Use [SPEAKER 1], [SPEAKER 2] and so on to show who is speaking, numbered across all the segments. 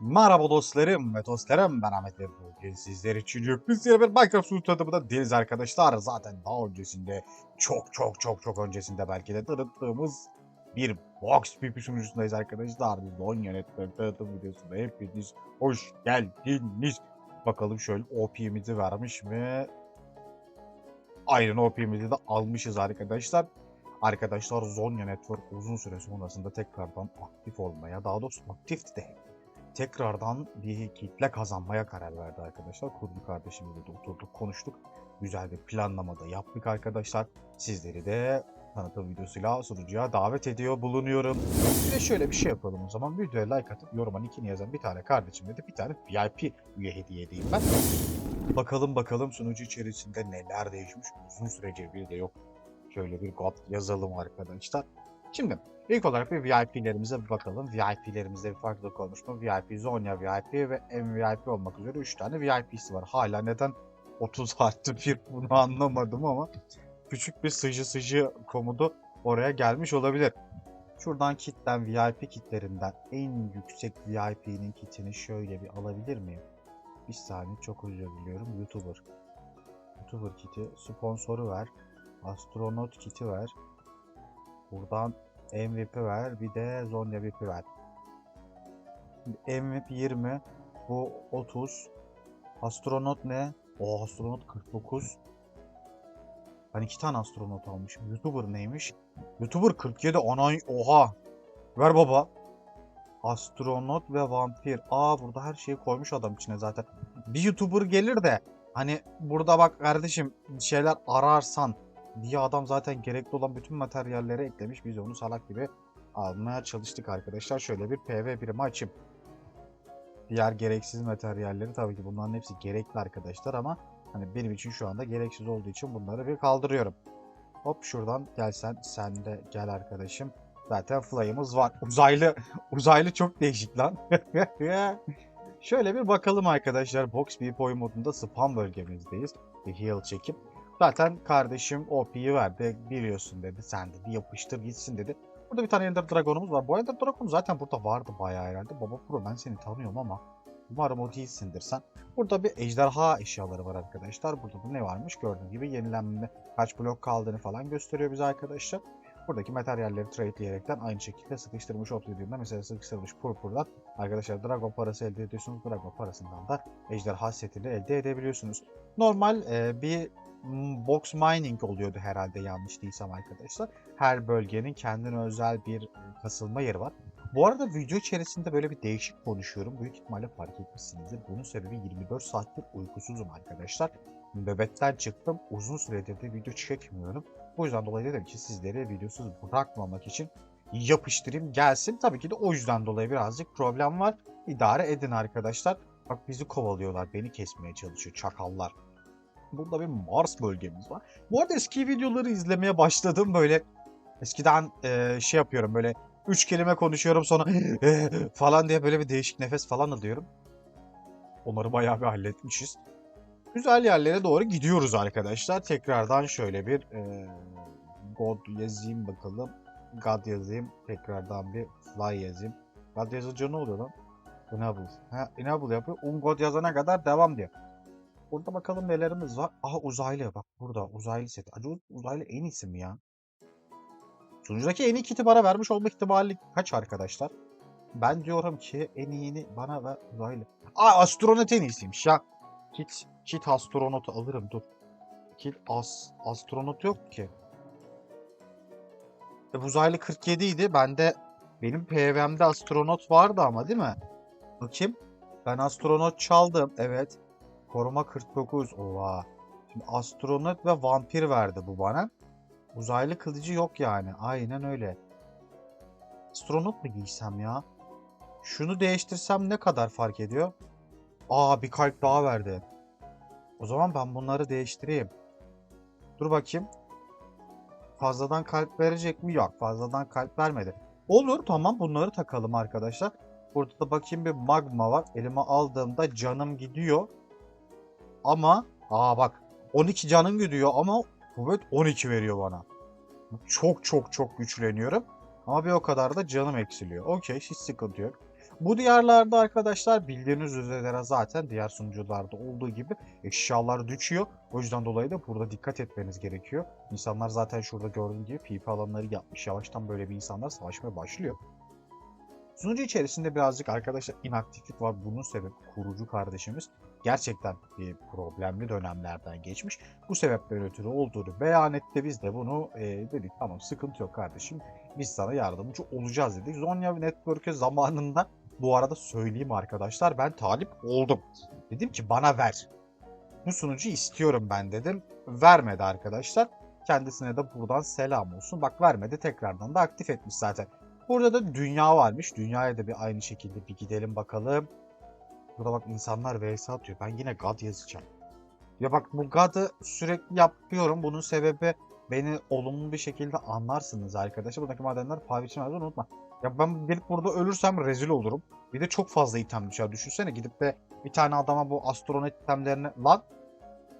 [SPEAKER 1] Merhaba dostlarım ve dostlarım ben Ahmet ve bugün sizler için yepyeni bir Minecraft sunucu tadımında deniz arkadaşlar. Zaten daha öncesinde çok çok çok çok öncesinde belki de tanıttığımız bir Box PP sunucusundayız arkadaşlar. Biz oyun yönetmen tanıtım videosunda hepiniz hoş geldiniz. Bakalım şöyle OP'mizi vermiş mi? Aynen OP'mizi de almışız arkadaşlar. Arkadaşlar Zonya Network uzun süre sonrasında tekrardan aktif olmaya, daha doğrusu aktifti de tekrardan bir kitle kazanmaya karar verdi arkadaşlar. Kurgu kardeşimizle de oturduk konuştuk. Güzel bir planlama da yaptık arkadaşlar. Sizleri de tanıtım videosuyla sunucuya davet ediyor bulunuyorum. Bir de şöyle bir şey yapalım o zaman. Videoya like atıp yoruma nickini yazan bir tane kardeşimle de bir tane VIP üye hediye edeyim ben. Bakalım bakalım sunucu içerisinde neler değişmiş. Uzun süredir bir de yok. Şöyle bir god yazalım arkadaşlar. Şimdi İlk olarak bir VIP'lerimize bir bakalım. VIP'lerimizde bir farklılık olmuş mu? VIP, Zonya VIP ve MVP olmak üzere 3 tane VIP'si var. Hala neden 30 artı bir bunu anlamadım ama küçük bir sıcı sıcı komudu oraya gelmiş olabilir. Şuradan kitten VIP kitlerinden en yüksek VIP'nin kitini şöyle bir alabilir miyim? Bir saniye çok özür diliyorum. YouTuber. YouTuber kiti. Sponsoru ver. Astronot kiti ver. Buradan MVP ver. Bir de Zonya MVP ver. MVP 20. Bu 30. Astronot ne? O astronot 49. Ben iki tane astronot almışım. YouTuber neymiş? YouTuber 47. Anay oha. Ver baba. Astronot ve vampir. Aa burada her şeyi koymuş adam içine zaten. Bir YouTuber gelir de hani burada bak kardeşim bir şeyler ararsan diye adam zaten gerekli olan bütün materyalleri eklemiş. Biz onu salak gibi almaya çalıştık arkadaşlar. Şöyle bir PV birimi açayım. Diğer gereksiz materyalleri tabii ki bunların hepsi gerekli arkadaşlar ama hani benim için şu anda gereksiz olduğu için bunları bir kaldırıyorum. Hop şuradan gel sen, de gel arkadaşım. Zaten fly'ımız var. Uzaylı, uzaylı çok değişik lan. Şöyle bir bakalım arkadaşlar. Box oyun modunda spam bölgemizdeyiz. Bir heal çekip Zaten kardeşim OP'yi verdi. Biliyorsun dedi. Sen dedi yapıştır gitsin dedi. Burada bir tane Ender Dragon'umuz var. Bu Ender Dragon zaten burada vardı bayağı herhalde. Baba Pro ben seni tanıyorum ama umarım o değilsindir sen. Burada bir ejderha eşyaları var arkadaşlar. Burada da ne varmış gördüğünüz gibi yenilenme kaç blok kaldığını falan gösteriyor bize arkadaşlar. Buradaki materyalleri tradeleyerekten aynı şekilde sıkıştırmış Obsidian'da mesela sıkıştırılmış Purpur'dan arkadaşlar Dragon parası elde ediyorsunuz. Dragon parasından da ejderha setini elde edebiliyorsunuz. Normal e, bir box mining oluyordu herhalde yanlış değilsem arkadaşlar. Her bölgenin kendine özel bir kasılma yeri var. Bu arada video içerisinde böyle bir değişik konuşuyorum. Büyük ihtimalle fark etmişsinizdir. Bunun sebebi 24 saattir uykusuzum arkadaşlar. Nöbetten çıktım. Uzun süredir de video çekmiyorum. Bu yüzden dolayı dedim ki sizleri videosuz bırakmamak için yapıştırayım gelsin. Tabii ki de o yüzden dolayı birazcık problem var. İdare edin arkadaşlar. Bak bizi kovalıyorlar. Beni kesmeye çalışıyor çakallar. Burada bir Mars bölgemiz var. Bu arada eski videoları izlemeye başladım böyle. Eskiden e, şey yapıyorum böyle üç kelime konuşuyorum sonra falan diye böyle bir değişik nefes falan alıyorum. Onları bayağı bir halletmişiz. Güzel yerlere doğru gidiyoruz arkadaşlar. Tekrardan şöyle bir e, God yazayım bakalım. God yazayım. Tekrardan bir Fly yazayım. God yazınca ne oluyor lan? Enable. Ha, enable yapıyor. Un God yazana kadar devam diyor. Burada bakalım nelerimiz var. Aha uzaylı bak burada uzaylı seti. Acaba uzaylı en iyisi mi ya? Sunucudaki en iyi kiti bana vermiş olma ihtimali kaç arkadaşlar? Ben diyorum ki en iyini bana ver uzaylı. Aa astronot en iyisiymiş ya. Kit, kit astronotu alırım dur. Kit as, astronot yok ki. E, uzaylı 47 idi. Bende benim PVM'de astronot vardı ama değil mi? Bakayım. Ben astronot çaldım. Evet. Koruma 49. Oha. Şimdi astronot ve vampir verdi bu bana. Uzaylı kılıcı yok yani. Aynen öyle. Astronot mu giysem ya? Şunu değiştirsem ne kadar fark ediyor? Aa bir kalp daha verdi. O zaman ben bunları değiştireyim. Dur bakayım. Fazladan kalp verecek mi? Yok. Fazladan kalp vermedi. Olur tamam bunları takalım arkadaşlar. Burada da bakayım bir magma var. Elime aldığımda canım gidiyor. Ama aa bak 12 canım gidiyor ama kuvvet 12 veriyor bana. Çok çok çok güçleniyorum. Ama bir o kadar da canım eksiliyor. Okey hiç sıkıntı yok. Bu diyarlarda arkadaşlar bildiğiniz üzere zaten diğer sunucularda olduğu gibi eşyalar düşüyor. O yüzden dolayı da burada dikkat etmeniz gerekiyor. İnsanlar zaten şurada gördüğün gibi PvP alanları yapmış. Yavaştan böyle bir insanlar savaşmaya başlıyor. Sunucu içerisinde birazcık arkadaşlar inaktiflik var. Bunun sebebi kurucu kardeşimiz gerçekten bir problemli dönemlerden geçmiş. Bu sebepten ötürü olduğunu beyan etti. Biz de bunu e, dedik tamam sıkıntı yok kardeşim. Biz sana yardımcı olacağız dedik. Zonya Network'e zamanında bu arada söyleyeyim arkadaşlar ben talip oldum. Dedim ki bana ver. Bu sunucu istiyorum ben dedim. Vermedi arkadaşlar. Kendisine de buradan selam olsun. Bak vermedi tekrardan da aktif etmiş zaten. Burada da dünya varmış. Dünyaya da bir aynı şekilde bir gidelim bakalım. Burada bak insanlar vs atıyor. Ben yine God yazacağım. Ya bak bu God'ı sürekli yapıyorum. Bunun sebebi beni olumlu bir şekilde anlarsınız arkadaşlar. Buradaki madenler paha biçimlerde unutma. Ya ben gelip burada ölürsem rezil olurum. Bir de çok fazla item düşer. Düşünsene gidip de bir tane adama bu astronet itemlerini... Lan!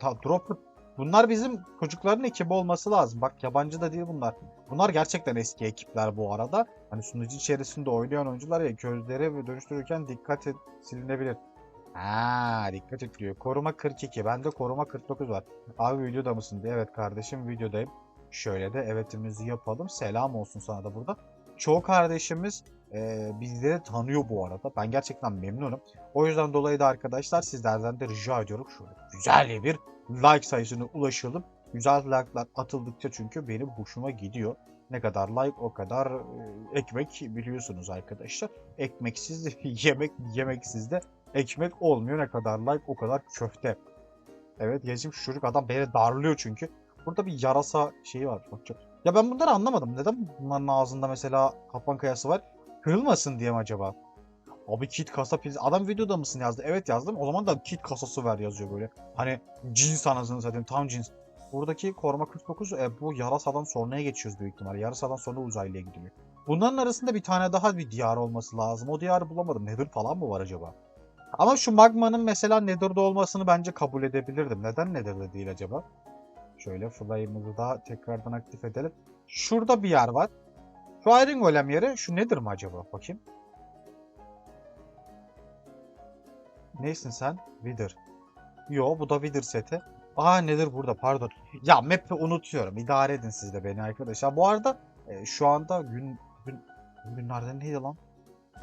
[SPEAKER 1] Ta, drop Bunlar bizim çocukların ekibi olması lazım. Bak yabancı da değil bunlar. Bunlar gerçekten eski ekipler bu arada. Hani sunucu içerisinde oynayan oyuncular ya gözleri ve dönüştürürken dikkat et, silinebilir. Ha dikkat et diyor. Koruma 42. Bende koruma 49 var. Abi videoda mısın diye. Evet kardeşim videodayım. Şöyle de evetimizi yapalım. Selam olsun sana da burada. Çoğu kardeşimiz e, bizleri tanıyor bu arada. Ben gerçekten memnunum. O yüzden dolayı da arkadaşlar sizlerden de rica ediyorum. Şöyle güzel bir like sayısına ulaşalım. Güzel like'lar atıldıkça çünkü benim hoşuma gidiyor. Ne kadar like o kadar e, ekmek biliyorsunuz arkadaşlar. Ekmeksiz yemek yemeksiz de ekmek olmuyor. Ne kadar like o kadar köfte. Evet geçim şu çocuk adam beni darlıyor çünkü. Burada bir yarasa şeyi var. Bakacak. Ya ben bunları anlamadım. Neden bunların ağzında mesela kapan kayası var? Kırılmasın diye mi acaba? Abi kit kasa pil... Adam videoda mısın yazdı. Evet yazdım. O zaman da kit kasası ver yazıyor böyle. Hani cins anasını satayım. Tam cins. Buradaki koruma 49 e, bu yarasadan sonraya geçiyoruz büyük ihtimalle. Yarasadan sonra uzaylıya gidiyor. Bunların arasında bir tane daha bir diyar olması lazım. O diyarı bulamadım. Nether falan mı var acaba? Ama şu magmanın mesela Nether'da olmasını bence kabul edebilirdim. Neden Nether'da değil acaba? Şöyle fly'ımızı da tekrardan aktif edelim. Şurada bir yer var. Şu Iron Golem yeri şu nedir mi acaba? Bakayım. Neysin sen? Wither. Yo bu da Wither seti. Aa nedir burada pardon. Ya map'i unutuyorum. İdare edin siz de beni arkadaşlar. Bu arada e, şu anda gün, gün günlerden neydi lan?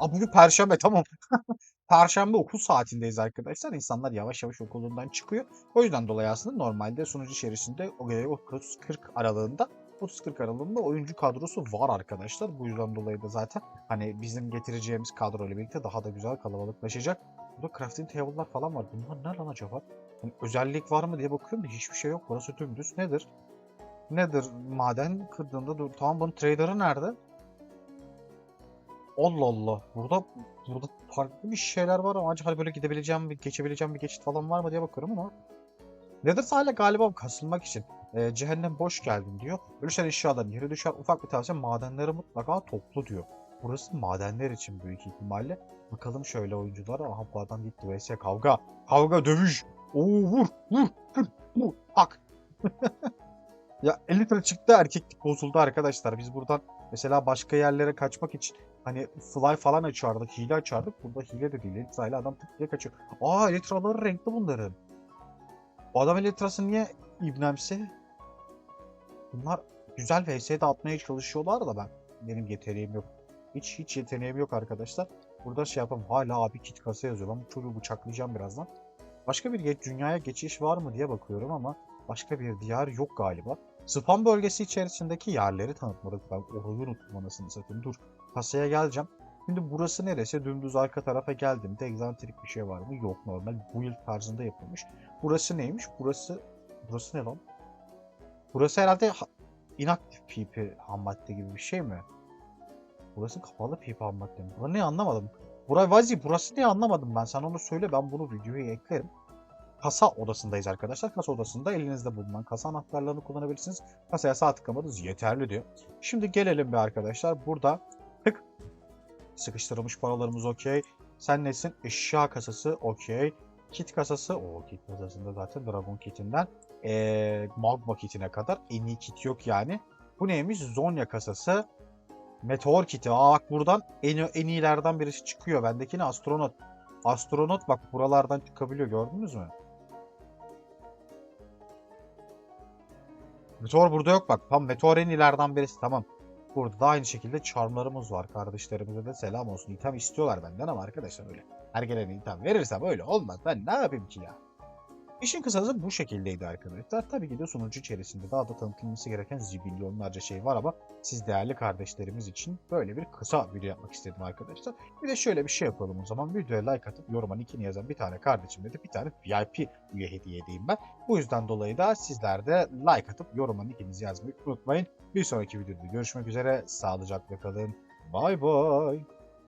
[SPEAKER 1] Aa bugün perşembe tamam. perşembe okul saatindeyiz arkadaşlar. İnsanlar yavaş yavaş okulundan çıkıyor. O yüzden dolayı aslında normalde sunucu içerisinde o 30-40 aralığında 30-40 aralığında oyuncu kadrosu var arkadaşlar. Bu yüzden dolayı da zaten hani bizim getireceğimiz kadro ile birlikte daha da güzel kalabalıklaşacak. Burada crafting table'lar falan var. Bunlar ne lan acaba? Yani özellik var mı diye bakıyorum da hiçbir şey yok. Burası dümdüz. Nedir? Nedir? Maden kırdığında dur. Tamam bunun trader'ı nerede? Allah Allah. Burada burada farklı bir şeyler var ama acaba böyle gidebileceğim, geçebileceğim bir geçit falan var mı diye bakıyorum ama. Nedir hala galiba kasılmak için. E, cehennem boş geldin diyor. Ölürsen eşyaların yere düşer. Ufak bir tavsiye madenleri mutlaka toplu diyor. Burası madenler için büyük ihtimalle. Bakalım şöyle oyunculara. Aha bu adam gitti vs kavga. Kavga dövüş. Oo vur vur vur vur. Hak. ya 50 litre çıktı erkeklik bozuldu arkadaşlar. Biz buradan mesela başka yerlere kaçmak için hani fly falan açardık. Hile açardık. Burada hile de değil. Elitrayla adam tık diye kaçıyor. Aa elitraları renkli bunların. Bu adam elitrası niye ibnemsi? Bunlar güzel VS'de atmaya çalışıyorlar da ben. Benim yeteneğim yok. Hiç hiç yeteneğim yok arkadaşlar. Burada şey yapalım. Hala abi kit kasa yazıyor. Ben bu çocuğu bıçaklayacağım birazdan. Başka bir geç, dünyaya geçiş var mı diye bakıyorum ama başka bir diyar yok galiba. Spam bölgesi içerisindeki yerleri tanıtmadık. Ben orayı unuttum anasını satayım. Dur. Kasaya geleceğim. Şimdi burası neresi? Dümdüz arka tarafa geldiğimde egzantrik bir şey var mı? Yok normal build tarzında yapılmış. Burası neymiş? Burası burası ne lan? Burası herhalde ha- inaktif PP ham madde gibi bir şey mi? Burası kapalı ham madde? Burası ne anlamadım. Burası Vazi burası ne anlamadım ben. Sen onu söyle ben bunu videoya eklerim. Kasa odasındayız arkadaşlar. Kasa odasında elinizde bulunan kasa anahtarlarını kullanabilirsiniz. Kasaya sağ tıklamanız yeterli diyor. Şimdi gelelim bir arkadaşlar. Burada tık sıkıştırılmış paralarımız okey. Sen nesin? Eşya kasası okey. Kit kasası. O kit kasasında zaten Dragon kitinden ee, Magma kitine kadar en iyi kit yok yani. Bu neymiş? Zonya kasası. Meteor kiti. Aa bak buradan en, en iyilerden birisi çıkıyor. Bendeki ne? Astronot. Astronot bak buralardan çıkabiliyor. Gördünüz mü? Meteor burada yok bak. Tam meteor en iyilerden birisi. Tamam. Burada da aynı şekilde charmlarımız var. Kardeşlerimize de selam olsun. İtham istiyorlar benden ama arkadaşlar öyle. Her gelene itham verirsem öyle olmaz. Ben ne yapayım ki ya? İşin kısası bu şekildeydi arkadaşlar. Tabii ki de sunucu içerisinde daha da tanıtılması gereken zibilyonlarca şey var ama siz değerli kardeşlerimiz için böyle bir kısa video yapmak istedim arkadaşlar. Bir de şöyle bir şey yapalım o zaman. Videoya like atıp yoruma nickini yazan bir tane kardeşime de bir tane VIP üye hediye edeyim ben. Bu yüzden dolayı da sizler de like atıp yoruma nickinizi yazmayı unutmayın. Bir sonraki videoda görüşmek üzere. Sağlıcakla kalın. Bay bay.